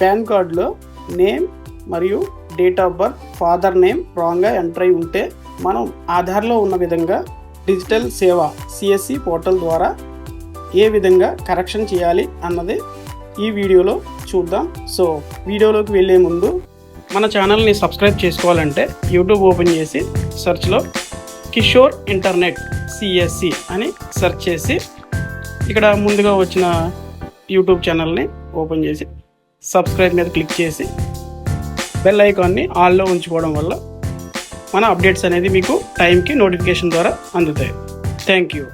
Pan కార్డులో name మరియు date of birth father name రాంగ్గా ఎంటర్ అయి ఉంటే మనం ఆధార్లో ఉన్న విధంగా డిజిటల్ సేవ సిఎస్సి పోర్టల్ ద్వారా ఏ విధంగా కరెక్షన్ చేయాలి అన్నది ఈ వీడియోలో చూద్దాం. సో వీడియోలోకి వెళ్ళే ముందు మన ఛానల్ని సబ్స్క్రైబ్ చేసుకోవాలంటే యూట్యూబ్ ఓపెన్ చేసి సెర్చ్లో కిషోర్ ఇంటర్నెట్ సిఎస్సి అని సెర్చ్ చేసి ఇక్కడ ముందుగా వచ్చిన యూట్యూబ్ ఛానల్ని ఓపెన్ చేసి సబ్స్క్రైబ్ మీద క్లిక్ చేసి బెల్ ఐకాన్ని ఆల్లో ఉంచుకోవడం వల్ల మన అప్డేట్స్ అనేది మీకు టైంకి నోటిఫికేషన్ ద్వారా అందుతాయి. Thank you.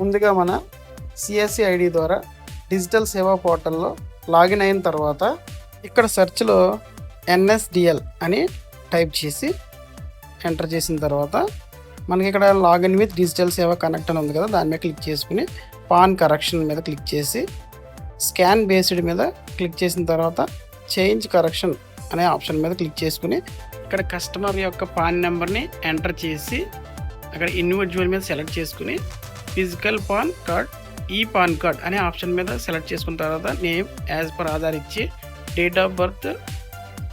ముందుగా మన సిఎస్సి ఐడి ద్వారా డిజిటల్ సేవా పోర్టల్లో లాగిన్ అయిన తర్వాత ఇక్కడ సెర్చ్లో ఎన్ఎస్డిఎల్ అని టైప్ చేసి ఎంటర్ చేసిన తర్వాత మనకి ఇక్కడ login with digital Seva connect అని ఉంది కదా దాని మీద క్లిక్ చేసుకుని పాన్ కరెక్షన్ మీద క్లిక్ చేసి స్కాన్ బేస్డ్ మీద క్లిక్ చేసిన తర్వాత చేంజ్ కరెక్షన్ అనే ఆప్షన్ మీద క్లిక్ చేసుకుని ఇక్కడ కస్టమర్ యొక్క పాన్ నెంబర్ని ఎంటర్ చేసి అక్కడ ఇండివిజువల్ మీద సెలెక్ట్ చేసుకుని physical PAN card e PAN card అనే ఆప్షన్ మీద సెలెక్ట్ చేసుకున్న తర్వాత నేమ్ యాజ్ పర్ ఆధార్ ఇచ్చి date of birth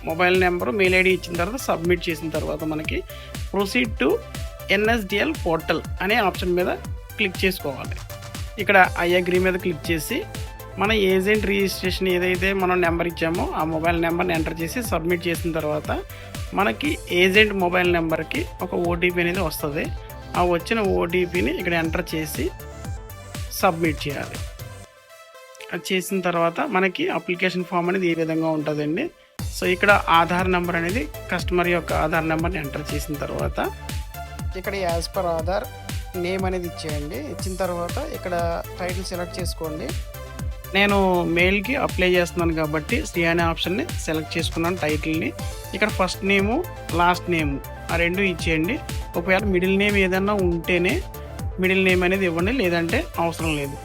mobile number mail ID ఇచ్చిన తర్వాత సబ్మిట్ చేసిన తర్వాత మనకి ప్రొసీడ్ టు ఎన్ఎస్డిఎల్ పోర్టల్ అనే ఆప్షన్ మీద క్లిక్ చేసుకోవాలి. ఇక్కడ ఐ అగ్రీ మీద క్లిక్ చేసి మన ఏజెంట్ రిజిస్ట్రేషన్ ఏదైతే మనం నెంబర్ ఇచ్చామో ఆ మొబైల్ నెంబర్ని ఎంటర్ చేసి సబ్మిట్ చేసిన తర్వాత మనకి ఏజెంట్ మొబైల్ నెంబర్కి ఒక ఓటీపీ అనేది వస్తుంది. ఆ వచ్చిన ఓటీపీని ఇక్కడ ఎంటర్ చేసి సబ్మిట్ చేయాలి. అది చేసిన తర్వాత మనకి అప్లికేషన్ ఫామ్ అనేది ఈ విధంగా ఉంటుందండి? సో ఇక్కడ ఆధార్ నెంబర్ అనేది కస్టమర్ యొక్క ఆధార్ నెంబర్ని ఎంటర్ చేసిన తర్వాత ఇక్కడ యాజ్ పర్ ఆధార్ నేమ్ అనేది ఇచ్చేయండి. ఇచ్చిన తర్వాత ఇక్కడ టైటిల్ సెలెక్ట్ చేసుకోండి. నేను మెయిల్కి అప్లై చేస్తున్నాను కాబట్టి శ్రీ అనే ఆప్షన్ని సెలెక్ట్ చేసుకున్నాను టైటిల్ని ఇక్కడ ఫస్ట్ నేము లాస్ట్ నేము ఆ రెండు ఇచ్చేయండి. ఒకవేళ మిడిల్ నేమ్ ఏదన్నా ఉంటేనే మిడిల్ నేమ్ అనేది ఇవ్వండి లేదంటే అవసరం లేదు.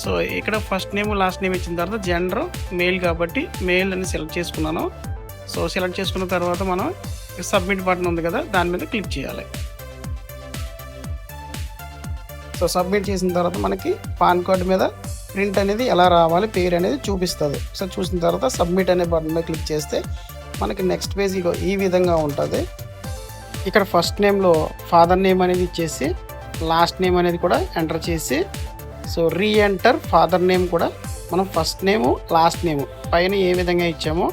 సో ఇక్కడ ఫస్ట్ నేమ్ లాస్ట్ నేమ్ ఇచ్చిన తర్వాత జెండర్ మెయిల్ కాబట్టి మెయిల్ అని సెలెక్ట్ చేసుకున్నాను. సో సెలెక్ట్ చేసుకున్న తర్వాత మనం సబ్మిట్ బటన్ ఉంది కదా దాని మీద క్లిక్ చేయాలి. సో సబ్మిట్ చేసిన తర్వాత మనకి పాన్ కార్డ్ మీద ప్రింట్ అనేది ఎలా రావాలి పేరు అనేది చూపిస్తుంది. సో చూసిన తర్వాత సబ్మిట్ అనే బటన్ మీద క్లిక్ చేస్తే మనకి నెక్స్ట్ పేజ్ ఈ విధంగా ఉంటుంది. ఇక్కడ ఫస్ట్ నేమ్లో ఫాదర్ నేమ్ అనేది ఇచ్చేసి లాస్ట్ నేమ్ అనేది కూడా ఎంటర్ చేసి so re enter father name కూడా మనం ఫస్ట్ నేము లాస్ట్ నేము పైన ఏ విధంగా ఇచ్చామో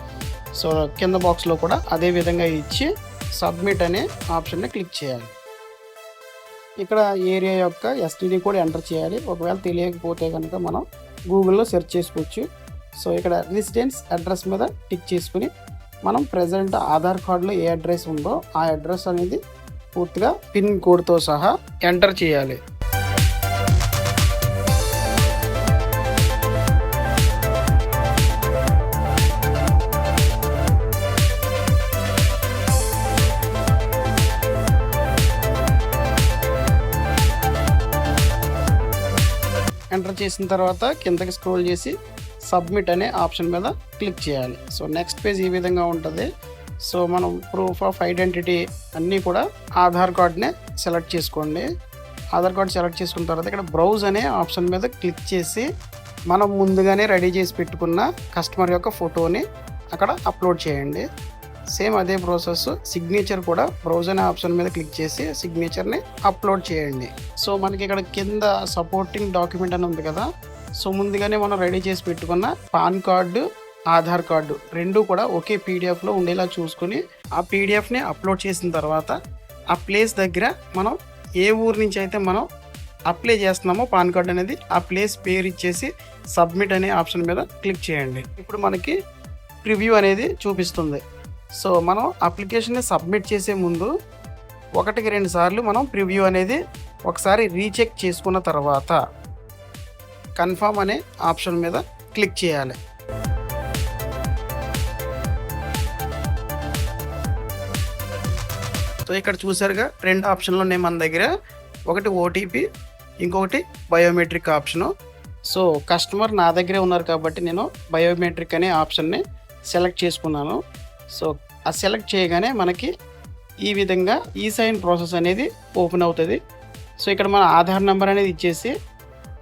సో కింద బాక్స్లో కూడా అదే విధంగా ఇచ్చి సబ్మిట్ అనే ఆప్షన్ని క్లిక్ చేయాలి. ఇక్కడ ఏరియా యొక్క ఎస్టీడీ కూడా ఎంటర్ చేయాలి. ఒకవేళ తెలియకపోతే కనుక మనం గూగుల్లో సెర్చ్ చేసుకోవచ్చు. సో ఇక్కడ రెసిడెన్స్ అడ్రస్ మీద టిక్ చేసుకుని మనం ప్రజెంట్ ఆధార్ కార్డులో ఏ అడ్రస్ ఉందో ఆ అడ్రస్ అనేది పూర్తిగా పిన్ కోడ్తో సహా ఎంటర్ చేయాలి. ఎంటర్ చేసిన తర్వాత కిందకి స్క్రోల్ చేసి సబ్మిట్ అనే ఆప్షన్ మీద క్లిక్ చేయాలి. సో నెక్స్ట్ పేజ్ ఈ విధంగా ఉంటుంది. సో మనం ప్రూఫ్ ఆఫ్ ఐడెంటిటీ అన్నీ కూడా ఆధార్ కార్డ్నే సెలెక్ట్ చేసుకోండి. ఆధార్ కార్డ్ సెలెక్ట్ చేసుకున్న తర్వాత ఇక్కడ బ్రౌజ్ అనే ఆప్షన్ మీద క్లిక్ చేసి మనం ముందుగానే రెడీ చేసి పెట్టుకున్న కస్టమర్ యొక్క ఫోటోని అక్కడ అప్లోడ్ చేయండి. సేమ్ అదే ప్రాసెస్. సిగ్నేచర్ కూడా బ్రౌజ్ అనే ఆప్షన్ మీద క్లిక్ చేసి సిగ్నేచర్ని అప్లోడ్ చేయండి. సో మనకి ఇక్కడ కింద సపోర్టింగ్ డాక్యుమెంట్ అని ఉంది కదా. సో ముందుగానే మనం రెడీ చేసి పెట్టుకున్న పాన్ కార్డు ఆధార్ కార్డు రెండు కూడా ఒకే పీడిఎఫ్లో ఉండేలా చూసుకుని ఆ పీడిఎఫ్ని అప్లోడ్ చేసిన తర్వాత ఆ ప్లేస్ దగ్గర మనం ఏ ఊరు నుంచి అయితే మనం అప్లై చేస్తున్నామో పాన్ కార్డ్ అనేది ఆ ప్లేస్ పేరు ఇచ్చేసి సబ్మిట్ అనే ఆప్షన్ మీద క్లిక్ చేయండి. ఇప్పుడు మనకి ప్రివ్యూ అనేది చూపిస్తుంది. సో మనం అప్లికేషన్ని సబ్మిట్ చేసే ముందు ఒకటికి రెండు సార్లు మనం ప్రివ్యూ అనేది ఒకసారి రీచెక్ చేసుకున్న తర్వాత కన్ఫర్మ్ అనే ఆప్షన్ మీద క్లిక్ చేయాలి. సో ఇక్కడ చూసారుగా రెండు ఆప్షన్లు ఉన్నాయి మన దగ్గర. ఒకటి ఓటీపీ ఇంకొకటి బయోమెట్రిక్ ఆప్షను. సో కస్టమర్ నా దగ్గరే ఉన్నారు కాబట్టి నేను బయోమెట్రిక్ అనే ఆప్షన్ని సెలెక్ట్ చేసుకున్నాను. సో ఆ సెలెక్ట్ చేయగానే మనకి ఈ విధంగా ఈ సైన్ ప్రాసెస్ అనేది ఓపెన్ అవుతుంది. సో ఇక్కడ మన ఆధార్ నెంబర్ అనేది ఇచ్చేసి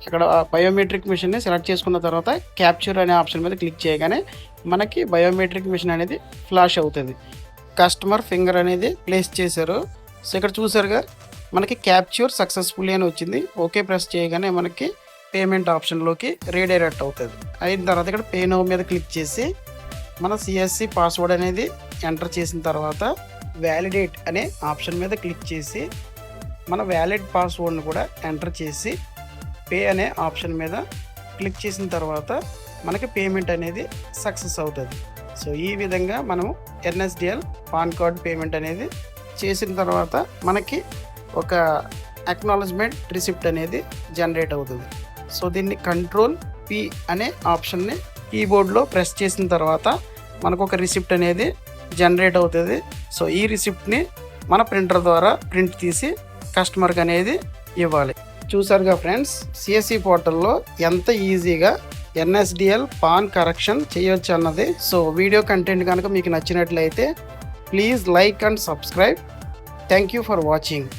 ఇక్కడ బయోమెట్రిక్ మిషన్ని సెలెక్ట్ చేసుకున్న తర్వాత క్యాప్చర్ అనే ఆప్షన్ మీద క్లిక్ చేయగానే మనకి బయోమెట్రిక్ మిషన్ అనేది ఫ్లాష్ అవుతుంది. కస్టమర్ ఫింగర్ అనేది ప్లేస్ చేశారు. సో ఇక్కడ చూసారుగా మనకి క్యాప్చర్ సక్సెస్ఫుల్లీ అని వచ్చింది. ఓకే ప్రెస్ చేయగానే మనకి పేమెంట్ ఆప్షన్లోకి రీడైరెక్ట్ అవుతుంది. అయిన తర్వాత ఇక్కడ పే నో మీద క్లిక్ చేసి మన సిఎస్సి పాస్వర్డ్ అనేది ఎంటర్ చేసిన తర్వాత వ్యాలిడేట్ అనే ఆప్షన్ మీద క్లిక్ చేసి మన వ్యాలిడ్ పాస్వర్డ్ని కూడా ఎంటర్ చేసి పే అనే ఆప్షన్ మీద క్లిక్ చేసిన తర్వాత మనకి పేమెంట్ అనేది సక్సెస్ అవుతుంది. సో ఈ విధంగా మనం ఎన్ఎస్డిఎల్ పాన్ కార్డ్ పేమెంట్ అనేది చేసిన తర్వాత మనకి ఒక అక్నాలజ్మెంట్ రిసిప్ట్ అనేది జనరేట్ అవుతుంది. సో దీన్ని కంట్రోల్ పి అనే ఆప్షన్ని కీబోర్డ్లో ప్రెస్ చేసిన తర్వాత మనకు ఒక రిసిప్ట్ అనేది జనరేట్ అవుతుంది. సో ఈ రిసిప్ట్ని మన ప్రింటర్ ద్వారా ప్రింట్ తీసి కస్టమర్కి అనేది ఇవ్వాలి. చూసారుగా ఫ్రెండ్స్ సిఎస్సి పోర్టల్లో ఎంత ఈజీగా ఎన్ఎస్డిఎల్ పాన్ కరెక్షన్ చేయొచ్చు అన్నది. సో వీడియో కంటెంట్ కనుక మీకు నచ్చినట్లయితే please like and subscribe. Thank you for watching.